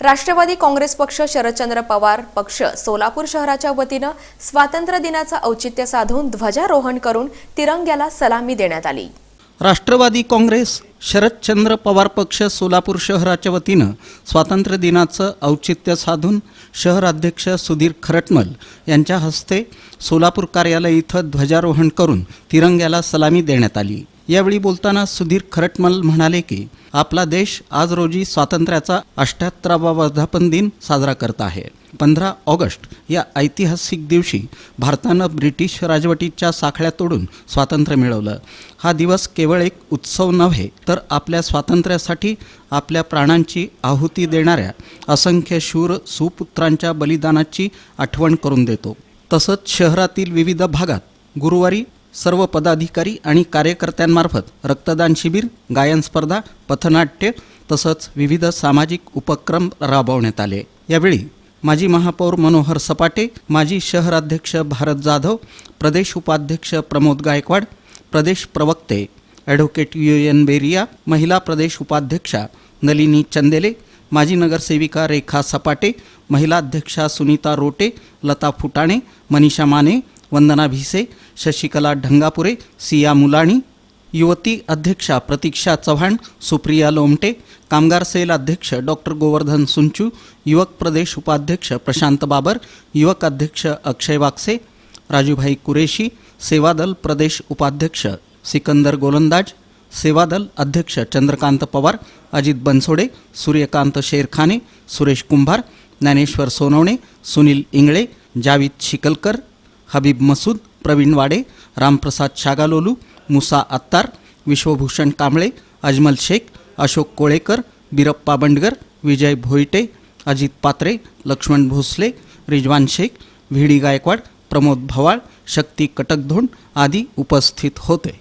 राष्ट्रवादी काँग्रेस पक्ष शरदचंद्र पवार पक्ष सोलापूर शहराच्या वतीनं स्वातंत्र्य दिनाचं औचित्य साधून ध्वजारोहण करून तिरंग्याला सलामी देण्यात आली. राष्ट्रवादी काँग्रेस शरदचंद्र पवार पक्ष सोलापूर शहराच्या वतीनं स्वातंत्र्य दिनाचं औचित्य साधून शहराध्यक्ष सुधीर खरटमल यांच्या हस्ते सोलापूर कार्यालय इथं ध्वजारोहण करून तिरंग्याला सलामी देण्यात आली. यावेळी बोलताना सुधीर खरटमल म्हणाले की आपला देश आज रोजी स्वातंत्र्याचा अष्ट्याहत्तरावा वर्धापन दिन साजरा करत आहे. पंधरा ऑगस्ट या ऐतिहासिक दिवशी भारतानं ब्रिटिश राजवटीच्या साखळ्या तोडून स्वातंत्र्य मिळवलं. हा दिवस केवळ एक उत्सव नव्हे तर आपल्या स्वातंत्र्यासाठी आपल्या प्राणांची आहुती देणाऱ्या असंख्य शूर सुपुत्रांच्या बलिदानाची आठवण करून देतो. तसंच शहरातील विविध भागात गुरुवारी सर्व पदाधिकारी आणि कार्यकर्त्यांमार्फत रक्तदान शिबिर गायन स्पर्धा पथनाट्य तसंच विविध सामाजिक उपक्रम राबवण्यात आले. यावेळी माजी महापौर मनोहर सपाटे माजी शहराध्यक्ष भारत जाधव प्रदेश उपाध्यक्ष प्रमोद गायकवाड प्रदेश प्रवक्ते ॲडव्होकेट यू एन बेरिया महिला प्रदेश उपाध्यक्षा नलिनी चंदेले माजी नगरसेविका रेखा सपाटे महिला अध्यक्षा सुनीता रोटे लता फुटाणे मनीषा माने वंदना भिसे शशिकला ढंगापुरे सिया मुलाणी युवती अध्यक्षा प्रतीक्षा चव्हाण सुप्रिया लोमटे कामगार सेल अध्यक्ष डॉक्टर गोवर्धन सुंचू युवक प्रदेश उपाध्यक्ष प्रशांत बाबर युवक अध्यक्ष अक्षय वाक्से राजूभाई कुरेशी सेवादल प्रदेश उपाध्यक्ष सिकंदर गोलंदाज सेवादल अध्यक्ष चंद्रकांत पवार अजित बनसोडे सूर्यकांत शेरखाने सुरेश कुंभार ज्ञानेश्वर सोनवणे सुनील इंगळे जावीद शिकलकर हबीब मसूद प्रवीण वाडे रामप्रसाद शागालोलू मुसा अत्तार विश्वभूषण कांबळे अजमल शेख अशोक कोळेकर बिरप्पा बंडगर विजय भोईटे अजित पात्रे लक्ष्मण भोसले रिजवान शेख व्ही डी गायकवाड प्रमोद भवाळ शक्ती कटकधोंड आदी उपस्थित होते.